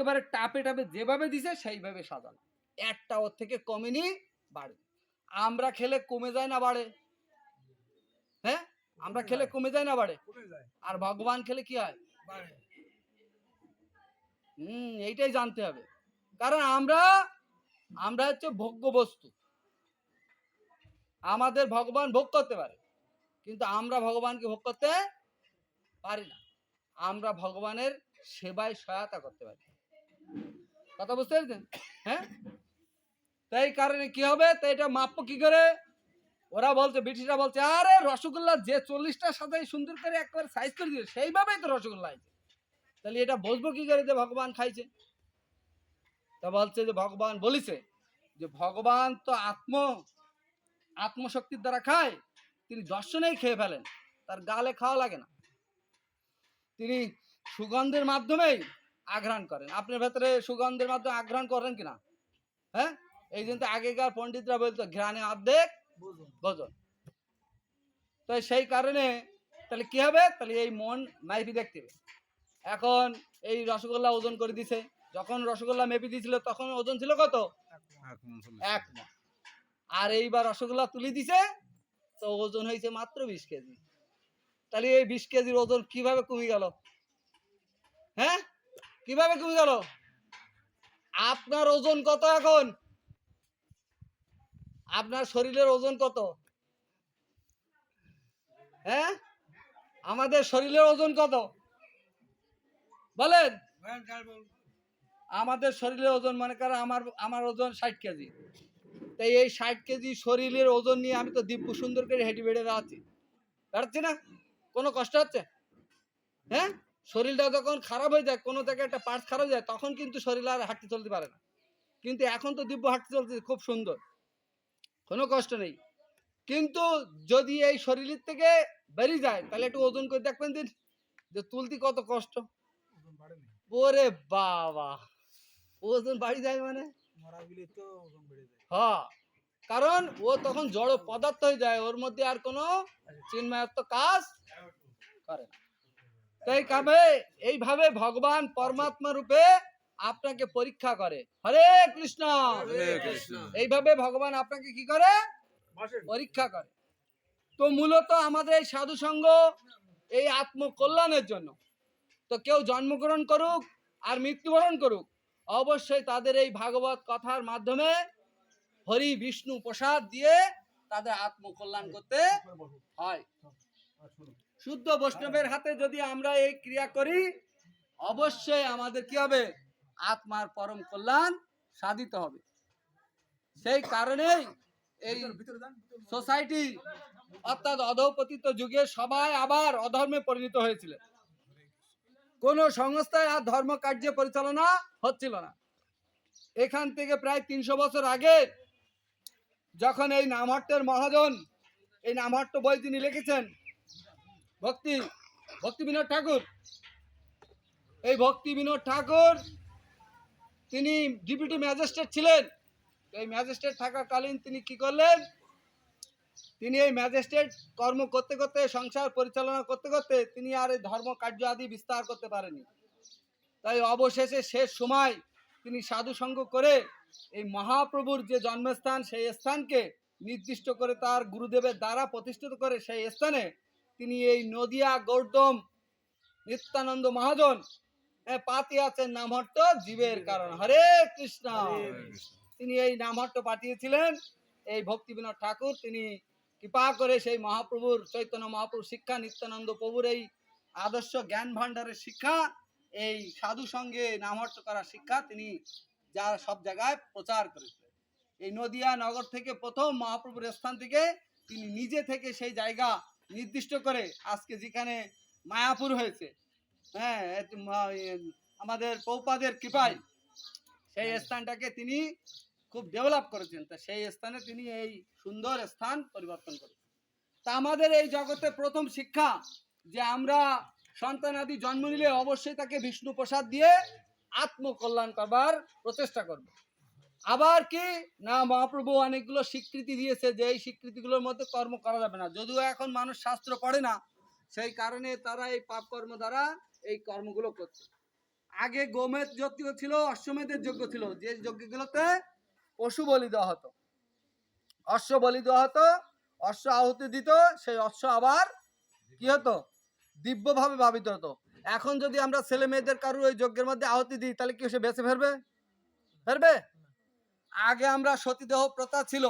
একেবারে টাপে টাপে যেভাবে দিছে সেইভাবে সাজানো। একটা ওর থেকে কমেনি বাড়ে। আমরা খেলে কমে যায় না বাড়ে। হ্যাঁ? আমরা খেলে কমে যায় না বাড়ে। আর ভগবান খেলে কি হয়? হুম এইটাই জানতে হবে। কারণ আমরা আমরা হচ্ছে ভোগ্য বস্তু। আমাদের ভগবান ভোগ করতে পারে। কিন্তু আমরা ভগবানকে ভোগ করতে পারি না। আমরা ভগবানের সেবায় সহায়তা করতে পারি। কথা বুঝতে পেরেছেন? হ্যাঁ? তাই কারণে কি হবে? তো এটা মাপ্য কি করে? ওরা বলছে, ব্রিটিশরা বলছে, আরে রসগোল্লা যে চল্লিশটার সাথে সুন্দর করে একবার সাইজ করে দিয়েছে, সেইভাবেই তো রসগোল্লা আছে। তাহলে এটা বলব কি করে যে ভগবান খাইছে? তা বলছে যে ভগবান বলেছে যে ভগবান তো আত্ম, আত্মশক্তির দ্বারা খায়, তিনি দর্শনেই খেয়ে ফেলেন, তার গালে খাওয়া লাগে না। তিনি সুগন্ধের মাধ্যমেই আঘ্রাণ করেন। আপনার ভেতরে সুগন্ধের মাধ্যমে আঘ্রাণ করেন কিনা? হ্যাঁ? এই জন্য তো আগেকার পণ্ডিতরা বলতো ঘ্রাণে অর্ধেক ভোজন। তো সেই কারণে তাহলে কি হবে? তাহলে এই মন মাইপি দেখতে হবে। এখন এই রসগোল্লা ওজন করে দিছে। যখন রসগোল্লা মেপি দিয়েছিল তখন ওজন ছিল কত? এক মন। আর এইবার রসগোল্লা তুলে দিছে তো ওজন হয়েছে মাত্র বিশ কেজি। তাহলে এই বিশ কেজির ওজন কীভাবে কমে গেল? হ্যাঁ? কীভাবে কমে গেল আপনার ওজন কত এখন? আপনার শরীরের ওজন কত? হ্যাঁ? আমাদের শরীরের ওজন কত? বলেন? আমাদের শরীরের ওজন, মনে করেন আমার আমার ওজন ষাট কেজি। তাই এই ষাট কেজি শরীরের ওজন নিয়ে আমি তো দিব্য সুন্দর করে হেঁটে বেড়ে বেড়াচ্ছি বেড়াচ্ছি না? কোনো কষ্ট হচ্ছে? হ্যাঁ? শরীরটা যখন খারাপ হয়ে যায় কোনো থেকে একটা পার্টস খারাপ হয়ে যায় তখন কিন্তু শরীর আর হাঁটতে চলতে পারে না। কিন্তু এখন তো দিব্য হাঁটতে চলতে খুব সুন্দর। কোনো কষ্ট নেই। কিন্তু যদি এই শরীরের থেকে বেরিয়ে যায় তাহলে একটু ওজন করে দেখবেন দিন যে তুলতে কত কষ্ট। ওরে বাবা! ওজন বাড়ি যায় মানে? যায়। হ্যাঁ কারণ ও তখন জড় পদার্থ হয়ে যায় ওর মধ্যে আর কোনো চিন্ময়ত্ব কাজ করে না। তাই কাবে এইভাবে ভগবান পরমাত্মা রূপে আপনাকে পরীক্ষা করে। হরে কৃষ্ণ। এইভাবে ভগবান আপনাকে কি করে? পরীক্ষা করে। তো মূলত আমাদের এই সাধু সঙ্গ এই আত্মকল্যাণের জন্য। তো কেউ জন্মগ্রহণ করুক আর মৃত্যুবরণ করুক অবশ্যই তাদের এই ভাগবত কথার মাধ্যমে হরি বিষ্ণু প্রসাদ দিয়ে তাদের আত্মকল্যাণ করতে হয়। শুনুন। শুদ্ধ বৈষ্ণবের হাতে যদি আমরা এই ক্রিয়া করি অবশ্যই আমাদের কি হবে? আত্মার পরম কল্যাণ সাধিত হবে। সেই কারণেই এই। সোসাইটি অর্থাৎ অধপতিত যুগে সবাই আবার অধর্মে পরিণত হয়েছিল। কোন সংস্থায় আর ধর্ম কার্য পরিচালনা হচ্ছিল না। এখান থেকে প্রায় তিনশো বছর আগে যখন এই নামহট্টের মহাজন এই নামহট্ট বই তিনি লিখেছেন ভক্তি ভক্তি বিনোদ ঠাকুর। এই ভক্তি বিনোদ ঠাকুর, তিনি ডিপুটি ম্যাজিস্ট্রেট ছিলেন। এই ম্যাজিস্ট্রেট থাকাকালীন তিনি কি করলেন? তিনি এই ম্যাজিস্ট্রেট কর্ম করতে করতে, সংসার পরিচালনা করতে করতে, তিনি আর এই ধর্ম কার্য আদি বিস্তার করতে পারেনি। তাই অবশেষে শেষ সময় তিনি সাধু সঙ্গ করে এই মহাপ্রভুর যে জন্মস্থান, সেই স্থানকে নির্দিষ্ট করে তার গুরুদেবের দ্বারা প্রতিষ্ঠিত করে সেই স্থানে তিনি এই নদিয়া গৌতম নিত্যানন্দ মহাজন আছেন নামহট্ট জীবের কারণ। হরে কৃষ্ণ। তিনি এই নামহট্ট পাঠিয়েছিলেন। এই ভক্তি বিনোদ ঠাকুর তিনি কৃপা করে সেই মহাপ্রভুর চৈতন্য মহাপ্রভুর শিক্ষা নিত্যানন্দ প্রভুর এই আদর্শ জ্ঞান ভাণ্ডারের শিক্ষা এই সাধু সঙ্গে নামহট্ট করার শিক্ষা তিনি যার সব জায়গায় প্রচার করেছিলেন। এই নদিয়া নগর থেকে প্রথম মহাপ্রভুর স্থান থেকে তিনি নিজে থেকে সেই জায়গা নির্দিষ্ট করে আজকে যেখানে মায়াপুর হয়েছে। হ্যাঁ আমাদের পৌপাদের কৃপায় সেই স্থানটাকে তিনি খুব ডেভেলপ করেছেন। তা সেই স্থানে তিনি এই সুন্দর স্থান পরিবর্তন করেছেন। তা আমাদের এই জগতে প্রথম শিক্ষা যে আমরা সন্তান আদি জন্ম নিলে অবশ্যই তাকে বিষ্ণু প্রসাদ দিয়ে আত্মকল্যাণ করবার প্রচেষ্টা করব। আবার কি? না, মহাপ্রভু অনেকগুলো স্বীকৃতি দিয়েছে যে এই স্বীকৃতিগুলোর মধ্যে কর্ম করা যাবে না। যদিও এখন মানুষ শাস্ত্র পড়ে না, সেই কারণে তারা এই পাপ কর্ম দ্বারা এই কর্মগুলো করছে। আগে গোমেদ যজ্ঞ ছিল, অশ্বমেধের যজ্ঞ ছিল। যে যজ্ঞগুলোতে পশু বলি দেওয়া হতো। অশ্ব বলি দেওয়া হতো, অশ্ব আহুতি দিত, সেই অশ্ব আবার কি হতো? দিব্যভাবে ভাবিত হতো। এখন যদি আমরা ছেলে মেয়েদের কারোর ওই যজ্ঞের মধ্যে আহুতি দিই, তাহলে কি সে বেঁচে ফেরবে? ফেরবে? আগে আমরা সতীদেহ প্রথা ছিল।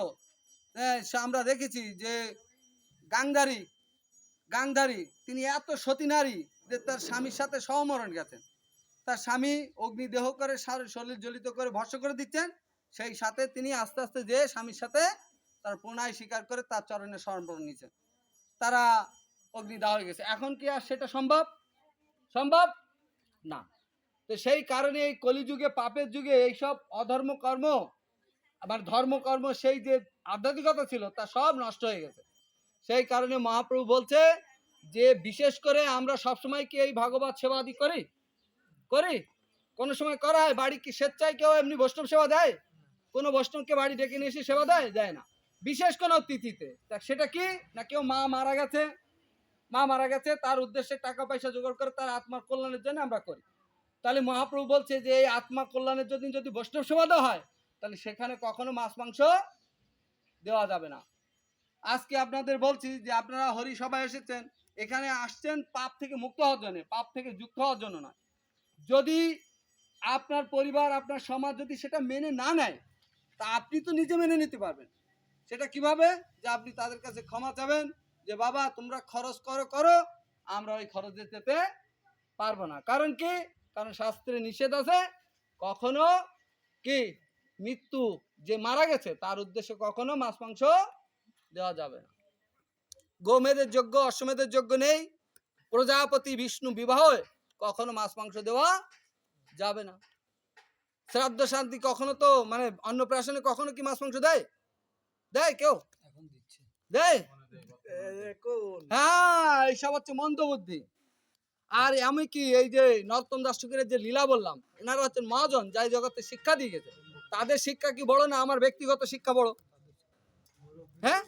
হ্যাঁ, আমরা দেখেছি যে গাংধারী গাংধারী তিনি এত সতী নারী যে তার স্বামীর সাথে সহমরণ গেছেন। তার স্বামী অগ্নিদেহ করে শরীর জ্বলিত করে ভস্য করে দিচ্ছেন। সেই সাথে তিনি আস্তে আস্তে যেয়ে স্বামীর সাথে তার প্রণয় স্বীকার করে তার চরণে সমর্পণ নিয়েছেন। তারা অগ্নিদাহ হয়ে গেছে। এখন কি আর সেটা সম্ভব? সম্ভব? না। তো সেই কারণে এই কলিযুগে পাপের যুগে এইসব অধর্ম কর্ম আবার ধর্মকর্ম সেই যে আধ্যাত্মিকতা ছিল, তা সব নষ্ট হয়ে গেছে। সেই কারণে মহাপ্রভু বলছে যে, বিশেষ করে আমরা সবসময় কি এই ভাগবত সেবা আদি করি? করি? কোনো সময় করা হয়? বাড়ি কি স্বেচ্ছায় কেউ এমনি বৈষ্ণব সেবা দেয়? কোনো বৈষ্ণবকে বাড়ি ডেকে নিয়ে এসে সেবা দেয়? দেয় না। বিশেষ কোনো তিথিতে। সেটা কি? না কেউ মা মারা গেছে? মা মারা গেছে, তার উদ্দেশ্যে টাকা পয়সা জোগাড় করে তার আত্মার কল্যাণের জন্য আমরা করি। তাহলে মহাপ্রভু বলছে যে, এই আত্মা কল্যাণের জন্য যদি বৈষ্ণব সেবা দেওয়া হয় তাহলে সেখানে কখনো মাছ, মাংস দেওয়া যাবে না। আজকে আপনাদের বলছি যে আপনারা হরি সভায় এসেছেন, এখানে আসছেন পাপ থেকে মুক্ত হওয়ার জন্য, পাপ থেকে যুক্ত হওয়ার জন্য নয়। যদি আপনার পরিবার, আপনার সমাজ যদি সেটা মেনে না নেয়, তা আপনি তো নিজে মেনে নিতে পারবেন। সেটা কীভাবে? যে আপনি তাদের কাছে ক্ষমা চাবেন, যে বাবা, তোমরা খরচ করো করো, আমরা ওই খরচ দিতে পারব না। কারণ কি? কারণ শাস্ত্রে নিষেধ আছে, কখনো কি মৃত্যু যে মারা গেছে তার উদ্দেশ্যে কখনো মাছ মাংস দেওয়া যাবে না। গোমেদের যোগ্য অশ্বমেধের যোগ্য নেই। প্রজাপতি বিষ্ণু বিবাহ কখনো মাছ মাংস দেওয়া যাবে না। শ্রাদ্ধ শান্তি কখনো তো মানে অন্নপ্রাশনে কখনো কি মাছ মাংস দেয়? দেয় কেউ? দেয়? হ্যাঁ এইসব হচ্ছে মন্দ বুদ্ধি। আর আমি কি এই যে নরোত্তম দাস ঠাকুরের যে লীলা বললাম এনারা হচ্ছেন মহাজন যাই জগতে শিক্ষা দিয়ে গেছে। তাদের শিক্ষা কি বড় না আমার ব্যক্তিগত শিক্ষা বড়? হ্যাঁ?